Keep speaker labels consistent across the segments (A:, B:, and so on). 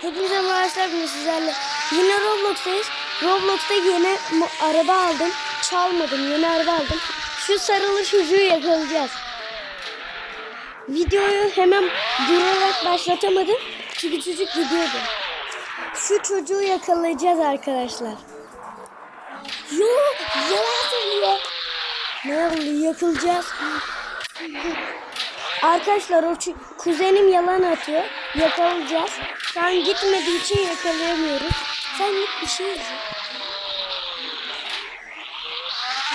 A: Hepinize merhabalar bugün sizlerle. Yine Roblox'tayız. Roblox'ta yeni araba aldım. Çalmadım. Yeni araba aldım. Şu sarılı çocuğu yakalayacağız. Videoyu hemen durarak başlatamadım. Çünkü çocuk gidiyordu. Şu çocuğu yakalayacağız arkadaşlar. Yo, yalan söylüyor. Ne oldu? Yakılacağız. Arkadaşlar o kuzenim yalan atıyor. Yakalayacağız. Şu an gitmediği için yakalayamıyoruz. Sen git bir şey yazın.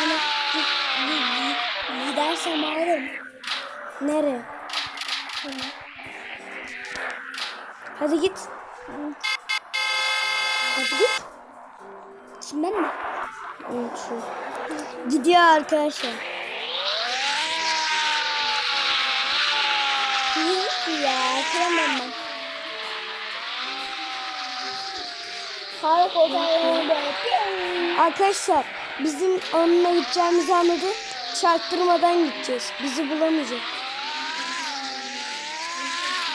A: Ama gi- gi- gi- gidersem alırım. Nereye? Hadi git. Hadi git. Şimdi ben mi? Evet, şu. Gidiyor arkadaşlar. Ya kıramam ben. Harika Arkadaşlar bizim onunla gideceğimizi anladı. Çarptırmadan gideceğiz. Bizi bulamayacak.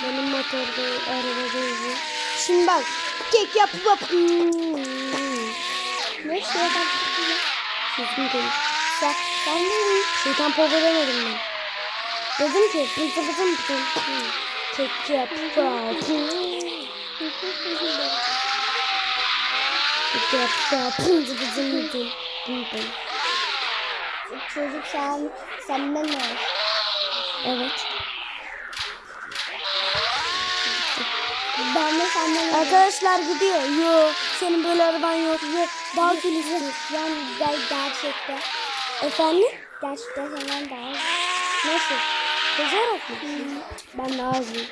A: Benim motorda arabada yazıyor. Şimdi bak. Kek yap yap. Ne şeyden Düzgün konuş. Sen, sen de Şeytan pova demedim ben. Dedim ki pım pım pım pım. Kek yap yap. Kek yap yap. Pım pım pım pım pım pım. Çocuk sen, senden mi? Evet. Ben de senden Arkadaşlar gidiyor. Yo, senin böyle araban yok. Yok, daha kilitli. Yani ger gerçekten. Efendim? Gerçekten senden daha. Nasıl? Koşarak mı? Ben daha azıyım.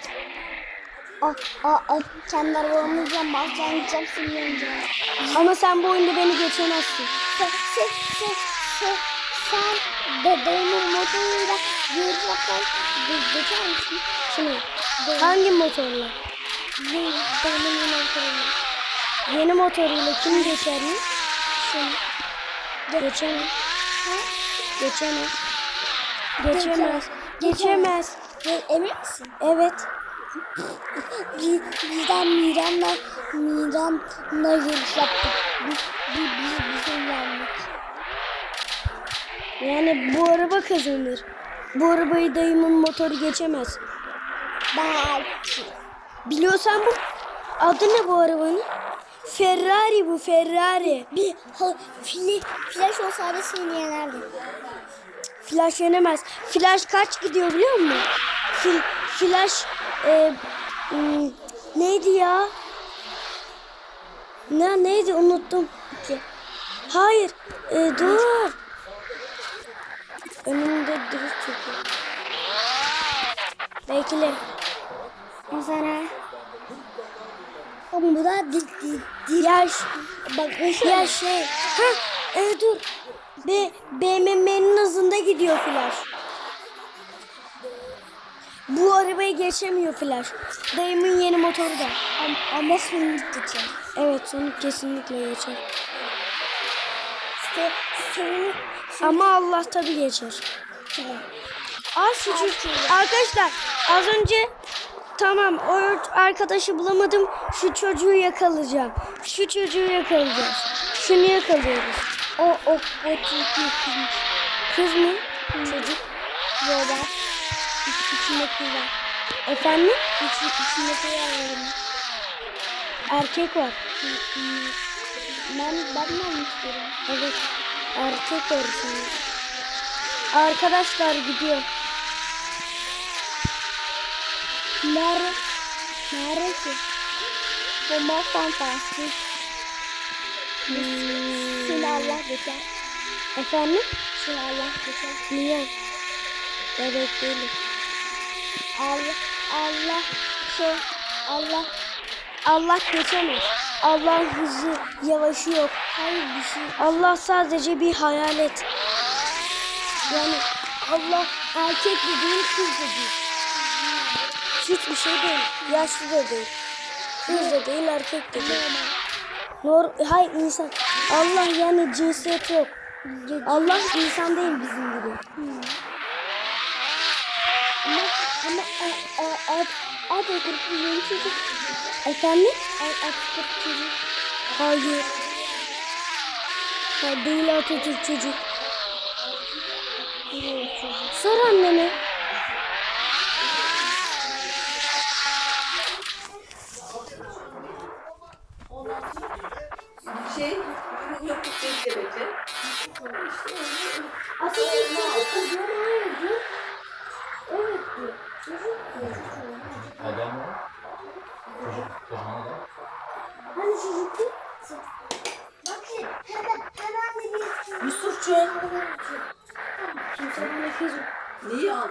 A: Ah, ah, ah, kendi arabamı yiyeceğim, bahçen yiyeceğim, seni yeneceğim. Ama sen bu oyunda beni geçemezsin. Sen, sen, sen, sen, sen bebeğimin motoruyla yürürken geçer misin? Şimdi, hangi motorla? Benim yeni motoruyla. Yeni motoruyla kim geçer mi? Şimdi. Geçemez. Geçemez. Geçemez. Geçemez. Emin misin? Evet. Biz, bizden Miran'la Miran'la yarış yaptık. Biz, biz, biz, bizim yendik. Yani bu araba kazanır. Bu arabayı dayımın motoru geçemez. Belki. Biliyorsan bu adı ne bu arabanın? Ferrari bu Ferrari. Bir ha, fili, flash olsaydı seni yenerdi. Flash yenemez. Flash kaç gidiyor biliyor musun? Fil, flash e, neydi ya? Ne neydi unuttum. Hayır. E, dur. Önümde drift çekiyor. Bekle. Mesela Oğlum bu da dil. Ya ş- bak ya şey. Ha e, dur. B BMW'nin hızında gidiyor Flash. Bu arabayı geçemiyor Flash. Dayımın yeni motoru da. Ama, ama Sonic geçer. Evet Sonic kesinlikle geçer. İşte Sonic ama Allah tabi geçer. Şu çocuk- Arkadaşlar az önce tamam o arkadaşı bulamadım. Şu çocuğu yakalayacağım. Şu çocuğu yakalayacağız. Şunu yakalıyoruz. O o o. Kız mı? Çocuk. Yola. İç, içinde kız var. Efendim? İç, içinde kız var. Erkek var. Ben ben mi istiyorum? Evet. Erkek var şimdi. Arkadaşlar gidiyor. Nere? Nere ki? Bomba fantastik. Hmm. Seni Allah geçer. Efendim? Seni Allah geçer. Niye? Bebek değilim. Allah, Allah, şey, Allah, Allah geçemez. Allah hızı, yavaşı yok. Hayır bir şey. Allah sadece bir hayalet. Yani Allah erkek dediğin kız da değil. Hiçbir şey değil. Yaşlı da değil. Kız da değil, erkek de değil. Nor hayır insan. Allah yani cinsiyet yok. Allah insan değil bizim gibi. Ama ama a, a, a, a, a, a, Efendim? Atatürk çocuk. Hayır. Ha, değil Atatürk çocuk. Sor annene.
B: Şey, yok bekle bekle.
A: Atatürk çocuk. Hayır Diyor? Bakın hemen hemen de bir
B: Yusufcuğum.
A: kimse bana kızıyor.
B: Neyi al?